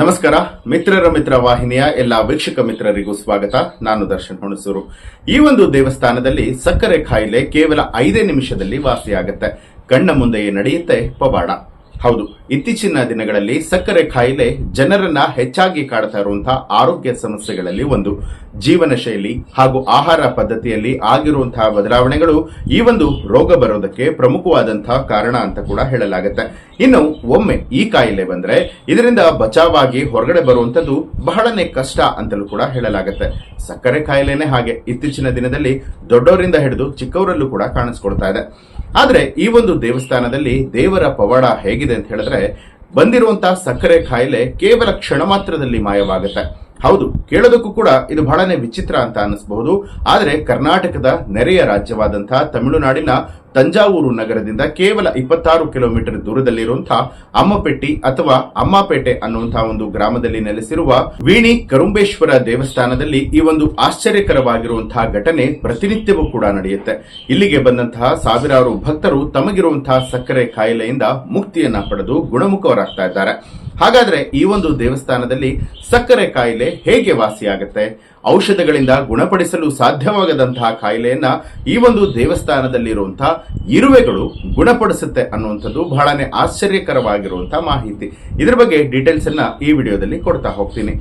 ನಮಸ್ಕಾರ, ಮಿತ್ರರ ಮಿತ್ರ ವಾಹಿನಿಯ ಎಲ್ಲ ವೀಕ್ಷಕ ಮಿತ್ರರಿಗೂ ಸ್ವಾಗತ. ನಾನು ದರ್ಶನ್ ಹುಣಸೂರು. ಈ ಒಂದು ದೇವಸ್ಥಾನದಲ್ಲಿ ಸಕ್ಕರೆ ಕಾಯಿಲೆ ಕೇವಲ ಐದೇ ನಿಮಿಷದಲ್ಲಿ ವಾಸಿಯಾಗುತ್ತೆ. ಕಣ್ಣ ಮುಂದೆಯೇ ನಡೆಯುತ್ತೆ ಪವಾಡ. ಹೌದು. ಇತ್ತೀಚಿನ ದಿನಗಳಲ್ಲಿ ಸಕ್ಕರೆ ಕಾಯಿಲೆ ಜನರನ್ನ ಹೆಚ್ಚಾಗಿ ಕಾಡ್ತಾ ಇರುವಂತಹ ಆರೋಗ್ಯ ಸಮಸ್ಯೆಗಳಲ್ಲಿ ಒಂದು. ಜೀವನ ಶೈಲಿ ಹಾಗೂ ಆಹಾರ ಪದ್ಧತಿಯಲ್ಲಿ ಆಗಿರುವಂತಹ ಬದಲಾವಣೆಗಳು ಈ ಒಂದು ರೋಗ ಬರೋದಕ್ಕೆ ಪ್ರಮುಖವಾದಂತಹ ಕಾರಣ ಅಂತ ಕೂಡ ಹೇಳಲಾಗುತ್ತೆ. ಇನ್ನು ಒಮ್ಮೆ ಈ ಕಾಯಿಲೆ ಬಂದ್ರೆ ಇದರಿಂದ ಬಚಾವಾಗಿ ಹೊರಗಡೆ ಬರುವಂತದ್ದು ಬಹಳನೇ ಕಷ್ಟ ಅಂತಲೂ ಕೂಡ ಹೇಳಲಾಗುತ್ತೆ. ಸಕ್ಕರೆ ಕಾಯಿಲೆನೇ ಹಾಗೆ. ಇತ್ತೀಚಿನ ದಿನದಲ್ಲಿ ದೊಡ್ಡವರಿಂದ ಹಿಡಿದು ಚಿಕ್ಕವರಲ್ಲೂ ಕೂಡ ಕಾಣಿಸ್ಕೊಳ್ತಾ ಇದೆ. ಆದ್ರೆ ಈ ಒಂದು ದೇವಸ್ಥಾನದಲ್ಲಿ ದೇವರ ಪವಾಡ ಹೇಗಿದೆ ಅಂತ ಹೇಳಿದ್ರೆ ಬಂದಿರುವಂತಹ ಸಕ್ಕರೆ ಕಾಯಿಲೆ ಕೇವಲ ಕ್ಷಣ ಮಾತ್ರದಲ್ಲಿ ಮಾಯವಾಗುತ್ತೆ. ಹೌದು, ಕೇಳೋದಕ್ಕೂ ಕೂಡ ಇದು ಬಹಳನೇ ವಿಚಿತ್ರ ಅಂತ ಅನ್ನಿಸಬಹುದು. ಆದರೆ ಕರ್ನಾಟಕದ ನೆರೆಯ ರಾಜ್ಯವಾದಂತಹ ತಮಿಳುನಾಡಿನ ತಂಜಾವೂರು ನಗರದಿಂದ ಕೇವಲ ಇಪ್ಪತ್ತಾರು ಕಿಲೋಮೀಟರ್ ದೂರದಲ್ಲಿರುವಂತಹ ಅಮ್ಮಪೆಟ್ಟಿ ಅಥವಾ ಅಮ್ಮಾಪೇಟೆ ಅನ್ನುವಂತಹ ಒಂದು ಗ್ರಾಮದಲ್ಲಿ ನೆಲೆಸಿರುವ ವೀಣಿ ಕರುಂಬೇಶ್ವರ ದೇವಸ್ಥಾನದಲ್ಲಿ ಈ ಒಂದು ಆಶ್ಚರ್ಯಕರವಾಗಿರುವಂತಹ ಘಟನೆ ಪ್ರತಿನಿತ್ಯವೂ ಕೂಡ ನಡೆಯುತ್ತೆ. ಇಲ್ಲಿಗೆ ಬಂದಂತಹ ಸಾವಿರಾರು ಭಕ್ತರು ತಮಗಿರುವಂತಹ ಸಕ್ಕರೆ ಕಾಯಿಲೆಯಿಂದ ಮುಕ್ತಿಯನ್ನ ಪಡೆದು ಗುಣಮುಖರಾಗ್ತಾ ಇದ್ದಾರೆ. ಹಾಗಾದ್ರೆ ಈ ಒಂದು ದೇವಸ್ಥಾನದಲ್ಲಿ ಸಕ್ಕರೆ ಕಾಯಿಲೆ ಹೇಗೆ ವಾಸಿಯಾಗುತ್ತೆ? ಔಷಧಗಳಿಂದ ಗುಣಪಡಿಸಲು ಸಾಧ್ಯವಾಗದಂತಹ ಕಾಯಿಲೆಯನ್ನ ಈ ಒಂದು ದೇವಸ್ಥಾನದಲ್ಲಿರುವಂತಹ ಇರುವೆಗಳು ಗುಣಪಡಿಸುತ್ತೆ ಅನ್ನುವಂಥದ್ದು ಬಹಳನೇ ಆಶ್ಚರ್ಯಕರವಾಗಿರುವಂತಹ ಮಾಹಿತಿ. ಇದರ ಬಗ್ಗೆ ಡೀಟೇಲ್ಸ್ ಅನ್ನ ಈ ವಿಡಿಯೋದಲ್ಲಿ ಕೊಡ್ತಾ ಹೋಗ್ತೀನಿ.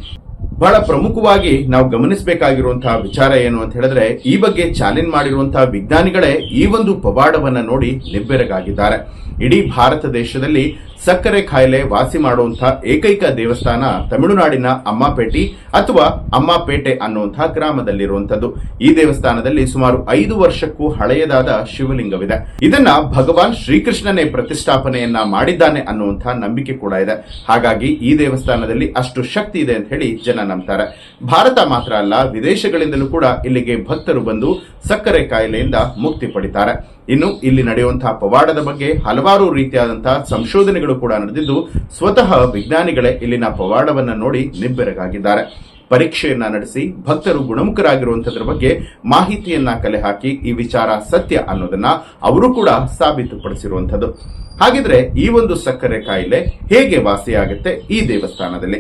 ಬಹಳ ಪ್ರಮುಖವಾಗಿ ನಾವು ಗಮನಿಸಬೇಕಾಗಿರುವಂತಹ ವಿಚಾರ ಏನು ಅಂತ ಹೇಳಿದ್ರೆ, ಈ ಬಗ್ಗೆ ಚಾಲೆಂಜ್ ಮಾಡಿರುವಂತಹ ವಿಜ್ಞಾನಿಗಳೇ ಈ ಒಂದು ಪವಾಡವನ್ನ ನೋಡಿ ನಿಬ್ಬೆರಗಾಗಿದ್ದಾರೆ. ಇಡೀ ಭಾರತ ದೇಶದಲ್ಲಿ ಸಕ್ಕರೆ ಕಾಯಿಲೆ ವಾಸಿ ಮಾಡುವಂತಹ ಏಕೈಕ ದೇವಸ್ಥಾನ ತಮಿಳುನಾಡಿನ ಅಮ್ಮಾಪೇಟಿ ಅಥವಾ ಅಮ್ಮಾಪೇಟೆ ಅನ್ನುವಂತಹ ಗ್ರಾಮದಲ್ಲಿರುವಂತದ್ದು ಈ ದೇವಸ್ಥಾನದಲ್ಲಿ ಸುಮಾರು ಐದು ವರ್ಷಕ್ಕೂ ಹಳೆಯದಾದ ಶಿವಲಿಂಗವಿದೆ. ಇದನ್ನ ಭಗವಾನ್ ಶ್ರೀಕೃಷ್ಣನೇ ಪ್ರತಿಷ್ಠಾಪನೆಯನ್ನ ಮಾಡಿದ್ದಾನೆ ಅನ್ನುವಂತಹ ನಂಬಿಕೆ ಕೂಡ ಇದೆ. ಹಾಗಾಗಿ ಈ ದೇವಸ್ಥಾನದಲ್ಲಿ ಅಷ್ಟು ಶಕ್ತಿ ಇದೆ ಅಂತ ಹೇಳಿ ಜನ ನಂಬ್ತಾರೆ. ಭಾರತ ಮಾತ್ರ ಅಲ್ಲ, ವಿದೇಶಗಳಿಂದಲೂ ಕೂಡ ಇಲ್ಲಿಗೆ ಭಕ್ತರು ಬಂದು ಸಕ್ಕರೆ ಕಾಯಿಲೆಯಿಂದ ಮುಕ್ತಿ ಪಡಿತಾರೆ. ಇನ್ನು ಇಲ್ಲಿ ನಡೆಯುವಂತಹ ಪವಾಡದ ಬಗ್ಗೆ ಹಲವಾರು ರೀತಿಯಾದಂತಹ ಸಂಶೋಧನೆಗಳು ಕೂಡ ನಡೆದಿದ್ದು, ಸ್ವತಃ ವಿಜ್ಞಾನಿಗಳೇ ಇಲ್ಲಿನ ಪವಾಡವನ್ನ ನೋಡಿ ನಿಬ್ಬೆರಗಾಗಿದ್ದಾರೆ. ಪರೀಕ್ಷೆಯನ್ನ ನಡೆಸಿ ಭಕ್ತರು ಗುಣಮುಖರಾಗಿರುವಂತದ್ರ ಬಗ್ಗೆ ಮಾಹಿತಿಯನ್ನ ಕಲೆ ಹಾಕಿ ಈ ವಿಚಾರ ಸತ್ಯ ಅನ್ನೋದನ್ನ ಅವರು ಕೂಡ ಸಾಬೀತುಪಡಿಸಿರುವಂಥದ್ದು. ಹಾಗಿದ್ರೆ ಈ ಒಂದು ಸಕ್ಕರೆ ಕಾಯಿಲೆ ಹೇಗೆ ವಾಸಿಯಾಗುತ್ತೆ ಈ ದೇವಸ್ಥಾನದಲ್ಲಿ?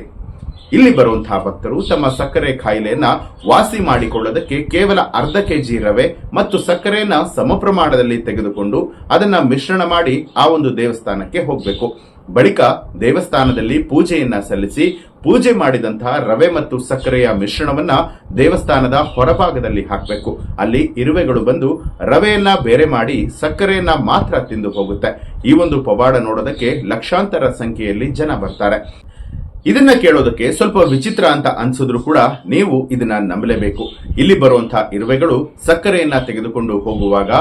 ಇಲ್ಲಿ ಬರುವಂತಹ ಭಕ್ತರು ತಮ್ಮ ಸಕ್ಕರೆ ಕಾಯಿಲೆಯನ್ನ ವಾಸಿ ಮಾಡಿಕೊಳ್ಳೋದಕ್ಕೆ ಕೇವಲ ಅರ್ಧ ಕೆಜಿ ರವೆ ಮತ್ತು ಸಕ್ಕರೆಯನ್ನ ಸಮ ಪ್ರಮಾಣದಲ್ಲಿ ತೆಗೆದುಕೊಂಡು ಅದನ್ನ ಮಿಶ್ರಣ ಮಾಡಿ ಆ ಒಂದು ದೇವಸ್ಥಾನಕ್ಕೆ ಹೋಗಬೇಕು. ಬಳಿಕ ದೇವಸ್ಥಾನದಲ್ಲಿ ಪೂಜೆಯನ್ನ ಸಲ್ಲಿಸಿ ಪೂಜೆ ಮಾಡಿದಂತಹ ರವೆ ಮತ್ತು ಸಕ್ಕರೆಯ ಮಿಶ್ರಣವನ್ನ ದೇವಸ್ಥಾನದ ಹೊರಭಾಗದಲ್ಲಿ ಹಾಕಬೇಕು. ಅಲ್ಲಿ ಇರುವೆಗಳು ಬಂದು ರವೆಯನ್ನ ಬೇರೆ ಮಾಡಿ ಸಕ್ಕರೆಯನ್ನ ಮಾತ್ರ ತಿಂದು ಹೋಗುತ್ತೆ. ಈ ಒಂದು ಪವಾಡ ನೋಡೋದಕ್ಕೆ ಲಕ್ಷಾಂತರ ಸಂಖ್ಯೆಯಲ್ಲಿ ಜನ ಬರ್ತಾರೆ. ಇದನ್ನ ಕೇಳೋದಕ್ಕೆ ಸ್ವಲ್ಪ ವಿಚಿತ್ರ ಅಂತ ಅನ್ಸಿದ್ರು ಕೂಡ ನೀವು ಇದನ್ನ ನಂಬಲೇಬೇಕು. ಇಲ್ಲಿ ಬರುವಂತಹ ಇರುವೆಗಳು ಸಕ್ಕರೆಯನ್ನ ತೆಗೆದುಕೊಂಡು ಹೋಗುವಾಗ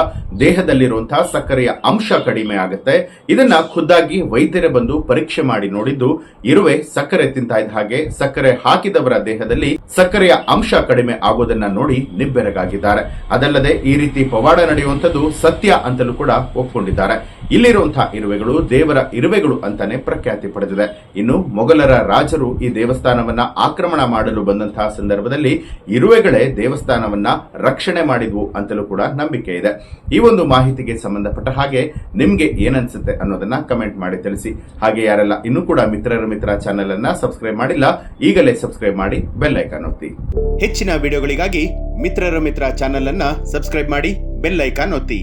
ದೇಹದಲ್ಲಿರುವಂತಹ ಸಕ್ಕರೆಯ ಅಂಶ ಕಡಿಮೆ ಆಗುತ್ತೆ. ಇದನ್ನ ಖುದ್ದಾಗಿ ವೈದ್ಯರೇ ಬಂದು ಪರೀಕ್ಷೆ ಮಾಡಿ ನೋಡಿದ್ದು ಇರುವೆ ಸಕ್ಕರೆ ತಿಂತಾ ಇದ್ದ ಹಾಗೆ ಸಕ್ಕರೆ ಹಾಕಿದವರ ದೇಹದಲ್ಲಿ ಸಕ್ಕರೆಯ ಅಂಶ ಕಡಿಮೆ ಆಗೋದನ್ನ ನೋಡಿ ನಿಬ್ಬೆರಗಾಗಿದ್ದಾರೆ. ಅದಲ್ಲದೆ ಈ ರೀತಿ ಪವಾಡ ನಡೆಯುವಂತದ್ದು ಸತ್ಯ ಅಂತಲೂ ಕೂಡ ಒಪ್ಕೊಂಡಿದ್ದಾರೆ. ಇಲ್ಲಿರುವಂತಹ ಇರುವೆಗಳು ದೇವರ ಇರುವೆಗಳು ಅಂತಾನೆ ಪ್ರಖ್ಯಾತಿ ಪಡೆದಿದೆ. ಇನ್ನು ಮೊಘಲರ ರಾಜರು ಈ ದೇವಸ್ಥಾನವನ್ನ ಆಕ್ರಮಣ ಮಾಡಲು ಬಂದಂತಹ ಸಂದರ್ಭದಲ್ಲಿ ಇರುವೆಗಳೇ ದೇವಸ್ಥಾನವನ್ನ ರಕ್ಷಣೆ ಮಾಡಿದ್ವು ಅಂತಲೂ ಕೂಡ ನಂಬಿಕೆ ಇದೆ. ಈ ಒಂದು ಮಾಹಿತಿಗೆ ಸಂಬಂಧಪಟ್ಟ ಹಾಗೆ ನಿಮ್ಗೆ ಏನನ್ಸುತ್ತೆ ಅನ್ನೋದನ್ನ ಕಮೆಂಟ್ ಮಾಡಿ ತಿಳಿಸಿ. ಹಾಗೆ ಯಾರೆಲ್ಲ ಇನ್ನೂ ಕೂಡ ಮಿತ್ರರ ಮಿತ್ರ ಚಾನೆಲ್ ಅನ್ನ ಸಬ್ಸ್ಕ್ರೈಬ್ ಮಾಡಿಲ್ಲ, ಈಗಲೇ ಸಬ್ಸ್ಕ್ರೈಬ್ ಮಾಡಿ ಬೆಲ್ ಐಕಾನ್ ಒತ್ತಿ. ಹೆಚ್ಚಿನ ವಿಡಿಯೋಗಳಿಗಾಗಿ ಮಿತ್ರರ ಮಿತ್ರ ಚಾನೆಲ್ ಅನ್ನ ಸಬ್ಸ್ಕ್ರೈಬ್ ಮಾಡಿ ಬೆಲ್ ಐಕಾನ್ ಒತ್ತಿ.